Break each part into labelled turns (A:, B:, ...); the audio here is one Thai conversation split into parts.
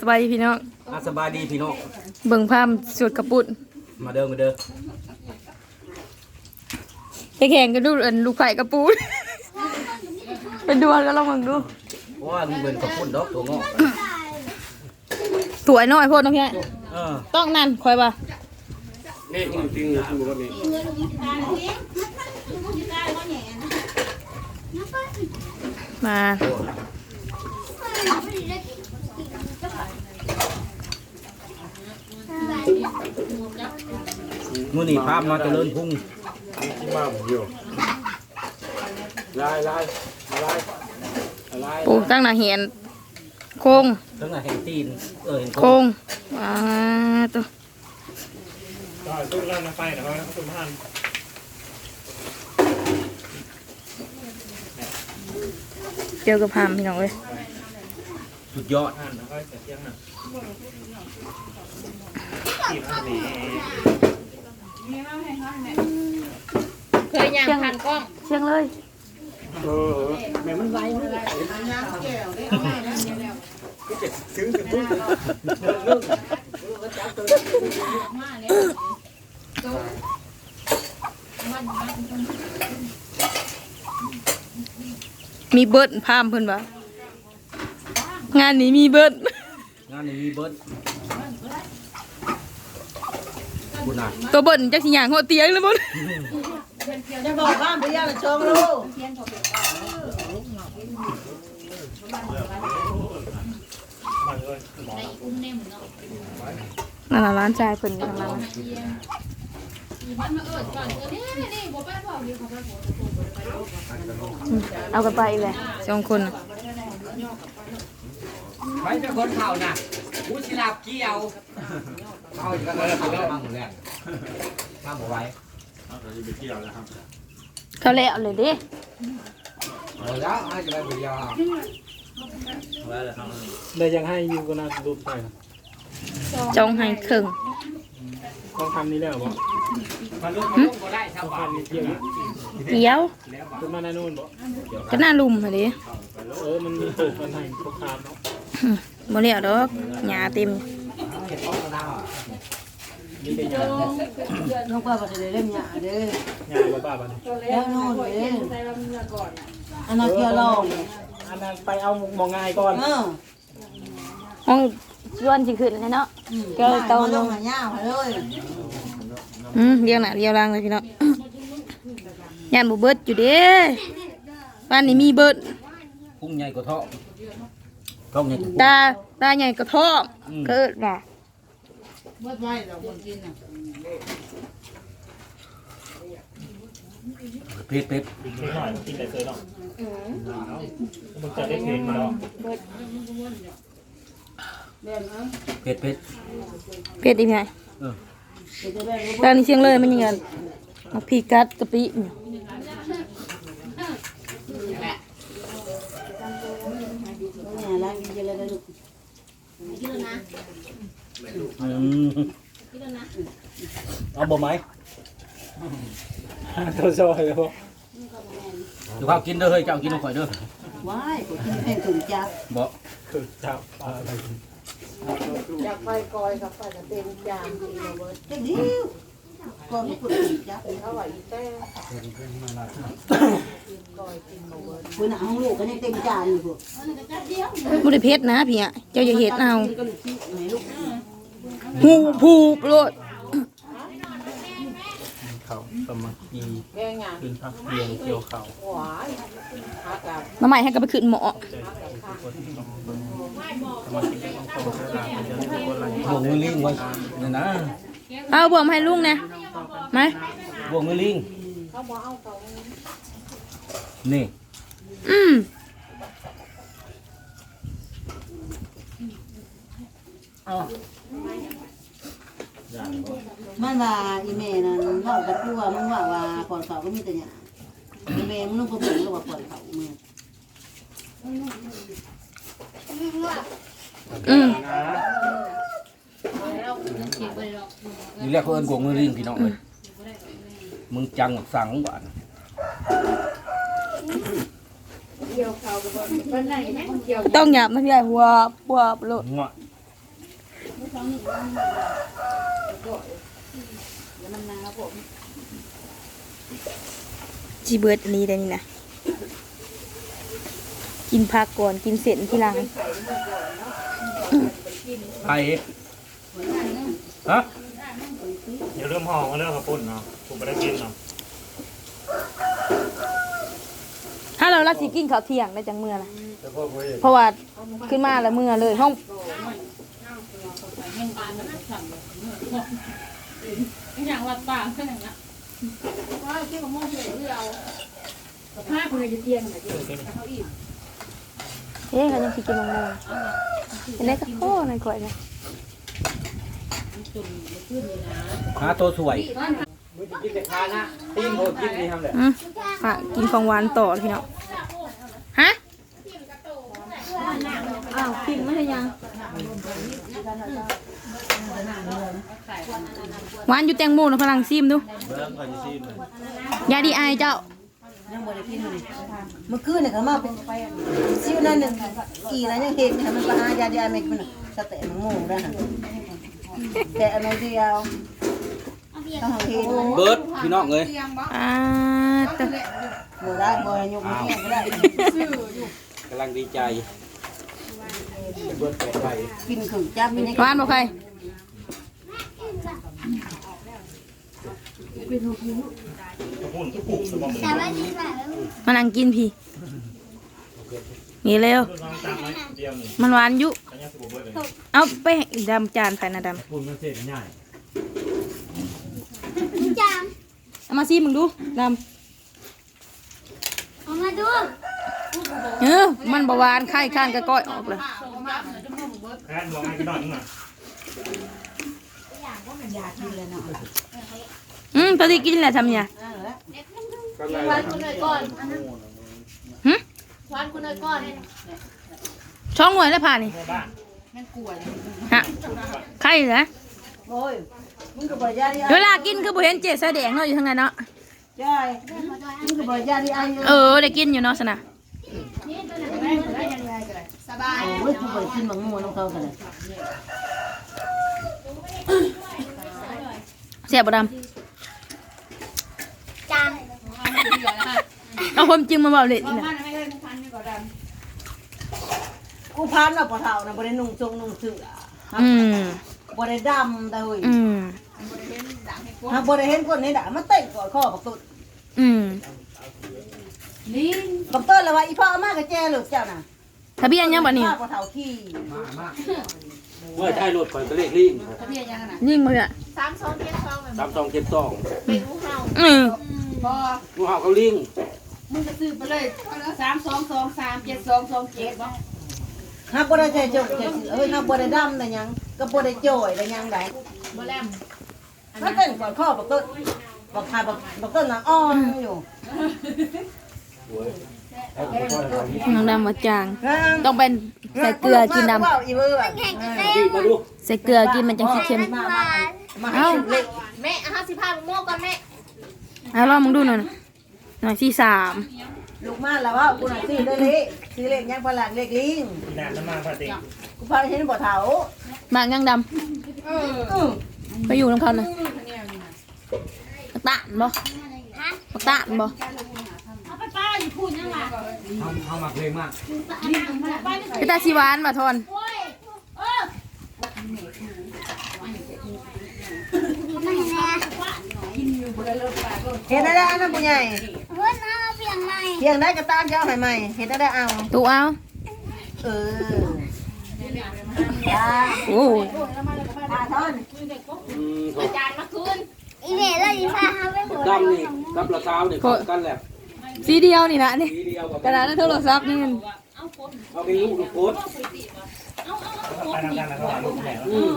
A: สบายดีพี่น้อง
B: อะสบายดีพี่น้อง
A: เบิ่งภาพสวดกระปุด
B: มาเด้อมาเด้อ
A: แข่งกันดูอันลูกไผ่กระปุดเป็นดวลกันลองเบิ่งดู
B: เพราะว่ามึงเป็นกระปุ่นดอกตัวงอก
A: สวยน้อยโพดน้องแค่
B: เออ
A: ต้องนั่นคอยป่ะ
C: นี่จริงๆคุณรถนี่
A: มา
B: มื้อนี้ภาพมาเจริญพุ่ง
C: นี่ที่มาผมอยู่ลายลายลายลาย
A: ปูตั้งหน้าเหียนโค้ง
B: ทั้งน่ะแห่งตีนเออเห็น
A: โค้งอ่าตัว
C: ก็ตู้ร้านไฟนะครับตุ้มหัน
A: เจอกับพามพี่น้องเอ้ย
B: สุดยอด
C: หันแล้วก็ เสียงน่ะขีดหันนี่
A: เคยย่างผ่านกล้องเชียงเลย
C: เออแม่มันไวมันไหลถึงถึงตุ้ม
A: มีเบิร์ดพามเพิ่นปะงานนี้มีเบิร์ด
B: งานนี้มีเบิร์ด บุญนะ
A: ตัวเบิร์ดจักสิยางหัวเตียงเลยบ่
D: จะบอกว่าไปย่าชงลูก
A: นั่นน่ะร้านชายเพิ่นทางร้านเอากันไปเลยสองคนน่ะ
B: ไปเป็นคนเข่าน่ะกูสิลาบเกี่ยวเข้าอีกแล้วเข้ามาหมดแล้วข้ามเอาไว้
C: เราจะไปเที่ยวแล้วครับ
A: เขาแล้วเลยด้
B: เอาแล้วให้จะไปบุรีรัมย์ไว้แล้วครับ
C: เลยยังให้ยูก็น่ารูปใส่
A: จองให้ครึ่ง
C: ต้องทำนี้แล้วบ่
B: มันลุกมันลุกก็ได้ชาว
C: ต้อง
B: บ้าน
C: ทำนี้เที่ยว
A: เกี่ยว
C: ขึ้นมาในนู่นบ่
A: ก็น่าลุมหั่นดิ
C: เออมันมีตูกมันให้พวกคามเนาะ
A: บ่แล้วดอกหญ้าเต็ม
B: เห็นต้องกระดาษ
C: มีแต่ยา
D: น้องป้าก็จะได้เล่นหยาเด้อยา
C: บ้าบ้า
D: แล้วนู่นเด้อันนั้นเกี่ยวลอง
C: อันนั้นไปเอามองง่ายก่อน
D: เออ
A: ห้องชวนสิขึ้นเลยเนาะ
D: ก็เตาลงหาหญ้ามาเลย
A: อืมเรียงหน้าเรียงหลังเลยพี่น้องย่านบ่เบิดอยู่เด้บ้านนี้มีเบิด
B: พุ่งใหญ่กว่าท่อ ท้องใหญ่กว่า
A: ตาตาใหญ่กระท้อม
B: อืม
A: เกิดว่า
B: เผ็ดเผ็ด
C: อีกนิดหน่อยกินแต่เซอร์เนาะมันจะได้เพลงมาเนาะ
B: เผ็ดเผ็ด
A: เผ็ดอีกไง
B: เออ
A: ตอนนี้เชียงเลยมันยังไงเอาพริกกัดกะปิเนี่ย
D: เนี่ยล้างกินจะเลยนะลูก
B: อืมเอา บ่ไหม
C: ตัวซอยเลยบ่
B: เดี๋ยวข้าวกินเด้อเฮ้ยเจ้ากินเอาข่อยเด้อ
D: ว้ายกูกินแพงถึงจับ
B: บ่
C: คือจับอะไร
D: จับไฟกอยกับไฟกระเต็มจานดีเบิร์ดเดี๋ยวก็ไม่กูถึงจับเท่าไหร่แต่คุณหนังของลูกก็ยังเต็มจานอยู่พวก
A: บ่ได้เผ็ดนะพี่อะเจ้าอย่าเฮ็ดเอา
D: ก็ลูกที่ไหนลูก
A: หูผูบโลด
C: เขาสมัครกีขึ้นพักเรียนเกี่ยวเขา
A: มาใหม่ให้ก็ไปขึ้นหมอ
C: ใจทุกคนต้องเบิ่งสมาชิกต้องเข้าใช้ลาเป็นจะได้คนละ
B: บวงมือลิงไว้นี่นะ
A: เอาบวมให้ลุงนะไหม
B: บวงมือลิงนี่
A: อืม
D: มัน ว่าอีเมนั่นว่ากับกูว่ามึงว่าว่าปอดเขาก็มีแต่หยาอีเมมึงต้องพูดถึงว่าปอดเขามึง
A: อืม
B: นี่เรียกเขาเอิ้นบวงมือลิงพี่น้องเอ้ยมึงจังสั่งหวาน
A: ต้องหยาบนะพี่ใหญ่หัวหัวโลด
C: งัว
A: จีเบิร์ดอันนี้ได้นี่นะกินผักก่อนกินเสร็จทีหลัง
C: ไผ่ฮะ
E: อย่าเริ่มห่อมาเริ่มขับปุ่นเนาะผมไม่ได้กินเนาะ
A: ถ้าเราลักสิกินข้าวเที่ยงได้จังเมื่อนะ
C: แต่พ่อคุย
A: เพราะว่าขึ้นมาแล้วเมื่อเลยห้อง
F: อย่างวัดป่าก็อย่างนี้ ว่าที่ของโมเสสเราห้าคนจะเตียงไหนที่เขาอิ่ม
A: เอ๊ะเขายังสิกินมะม่วงอันนี้ก็โค้หน่อยก่อยนะ
B: หาตัวสวยมึงจะกินแต่คานะตีนโหดกินนี่ทำเลย
A: อืมอะกินของหวานต่อพี่น้องฮะอ้าวพิมพ์ไม่ใช่ยัง หวานอยู่แตงโมนะพลังซิมดู
C: เบิ่งก่อนสิมัน
A: ยาดีไอเจ้า
D: ยังบ่ได้กินเลยเมื่อคืนเนี่ยเขามาเป็นซิวนั่นหนึ่งอีนั้นยังเห็นเนี่ยมันไปหายาดีอะไรมันสเตะมังงได้ฮะแต่อันนี้เดียวต้องเห็น
B: เบิร์ดพี่น้องเลย
A: อ่าแต่
D: บ่ได้บ่ยกมือแค่ก็ได้
B: กำลังดีใจเบิร์ดแปดใบ
D: กินคือจับเป็นยัง
A: หวานบ่ใคร
E: ขับปุ่นทุกปุ่นสมองมือ
A: มานั่งกินพี่นี่เร็ว
E: ลองตามไว้เดียวนี่
A: มันหวานอยู่
E: อันนี้สบู่เบิร์ดเลย
A: เอาไปให้ดำจานภายนะด
C: ปุ่นมันเสร็จง่ายำ
A: เอามาซิมึงดูดำเออมันบหวานไข่ข้านก็ก้อยออกเลย
E: แค่บอกให้กันหน่อยนึงอะ
A: อืมพอดีกินแหละทำเนี่ย
F: วานคุณเลยก่อน
A: หึ
F: วานคุณเลยก่อน
A: ช่องหน่วยได้ผ่านนี่
E: พ่อบ้าน
A: ฮะไข่เหรอ
D: โอ้ยมึงก็บ่ยาดี
A: เวลากินคือบ่เห็นเจ๊แสดงเนาะอยู่ทางนั้นเนาะ
D: จ้อยมึงก็บ่ยาดีอายุ
A: เออได้กินอยู่เนาะสนะ
F: สบาย
D: โอ้ยกูบ่กินมังงน้องเขากันเลย
A: แซ่บบ่ดำ เอาความจริงมาเบาเลยนี่นะ
D: กูพานน่ะบ่เฒ่าน่ะบ่ได้นุ่งทรงนุ่งเสื้อ
A: อืม
D: บ่ได้ดำแต่เฮ้ย
A: อืม
D: หากบ่ได้เห็นคนในด่ามันเต้นกอดคอบักตุ้น
A: อืม
D: บักตุ้นแล้วว่าอีพ่อเอามากับแจลูกเจ้าน่ะ
A: ทะเบียนยังบ่นี่
D: ป้าบ่เฒ่าขี้
B: มามาเมื่อได้รถข่อยก็เลขลิง
F: ทะเบียนยังไง
A: ยิ่งบ่เนี่ย
F: สามสองเจ็ดสอง
B: สามสองเจ็ดสอง
F: เป็นงูเห่า
A: อืม
F: บอ
B: งูเห่าเขาลิง
F: มึงจะซื้อไปเลยสามสองสองสามเจ็ดสองสองเจ็ดบ่
D: หากบ่ได้ใจจกใจเอ้ยหากบ่ได้ดำแต่หยังก็บ่ได้โจ้ยแต่หยังได้
F: บ่แลม
D: มันเต้นกอดคอบักตุ้นบักทาบักบักตุ้นน่ะอ่อนอยู่
A: น้องดำว่าจาง ต้องเป็นใส่เกลือกินดำ
D: ว้าวอีเบิ่ง
B: ดีมาดู
A: ใส่เกลือกินมันจังสิเค็ม
D: มามามาให้ชุบเล็ก
F: แม่ห้าสิบห้าโม่ก่อนแม่
A: เอาลองมึงดูหน่อยนะ หน่อยที่สาม
D: ลูกมาแล้วว่ากูน่ะซื้อได้เลยซื้อเล็กยังพลังเล็กลิง
E: อีน้ำน้ำมันพอดี
D: กูพาเห็นบ่เฒ่า
A: บางยังด
F: เออ
D: อื้อำ
A: ไปอยู่น้ำเขาหน่อยปักตานบ่ปักตานบ่
F: เอาไปป้าอยู่พูดยังไง
B: เขาเขามาเพลงมาก
A: ไปตาชีหวานมาทอน
F: โอ้ยเออ
D: เห็นได้แล้วนะผู้ใหญ่ เพียงได้ก็ตามเจ้าให้ใหม่เห็นได้แล้วเอา
A: ตูเอา
D: เออจ้า
A: โอ้ย
D: ตาท่อน
B: อืมเขา
F: จานมาคืน
G: อีเมลแล้วอีฟ้าเขาไปหมด
B: ดำนี่กับละสาวเด็กกันแหละ
A: สีเดียวนี่นะนี่
B: ทีเดียวกับ
A: กระดาษโทรศัพท์นี่
B: เอาไปลูกลูกโคตร
E: ไปทำการแล้วก็หาลูกแม่
B: อืม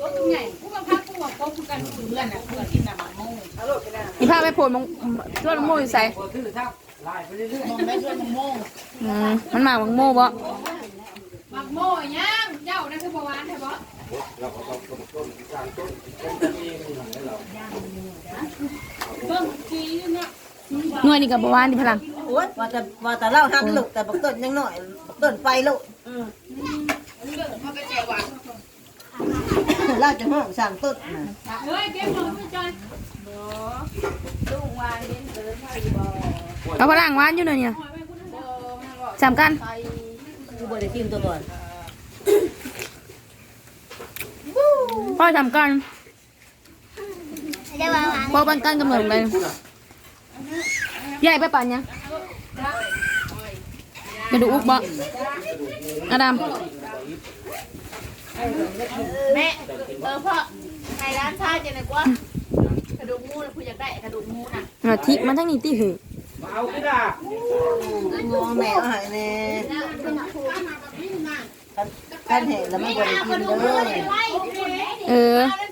F: ก็ใหญ่ผู้บังคับผู้บอกผู้กันเพื่อนน่ะเพื่อนกิ นน่ะมันโม่
A: นี่พาไปโผล่มงช่วยมงโม่อยู่ใส่
B: พอซื้อทับลายไปเรื่อย
F: มองได้เพื่อนมันโม่
A: อืมมันมาบังโม่บ่
F: มักโม่ยังเจ้านั่นคือประวานใช่ปะ
B: ๆเราก็ต้องต้นกลางต้นต้นนี้มันหลังให้เรา
F: เบิ่งชี้เนี่ยสี
A: หน่วยนี่กับบ่หวานที่พลัง
D: โอ๊ยว่าแต่ว่าแต่เล่าหักลูกแต่บักต้นยังน้อยบักต้นไปลูกเล่าจะห้องสั่งต้นน่ะ
F: เฮ้ยเก็บของไม่จอย
A: เอาพลังหวานอยู่หน่อยเนี่ยสามกัน
D: กูบ่ได้กินตัวก่อน
A: พ่อสามกัน
G: จะวางวาง
A: พ่อบันกันกำเนิดเลยใหญ่ไปป่านยังกระดูกอุกบ่อาดาม
F: แม่เออพ่อไทยร้านชาจะไหนกว่า กระดูกหมูนะคุณอยากได้กระดูกหมูน่ะ
A: เอาทิมันทั้งนี้ตีหือ
B: มาเอาขึ้นอะ
D: งอแม่เอาให้แน่กันกันแห้งแล้วมันบ่ได้กินเด้อ
A: เออ
F: เป็นพ่อ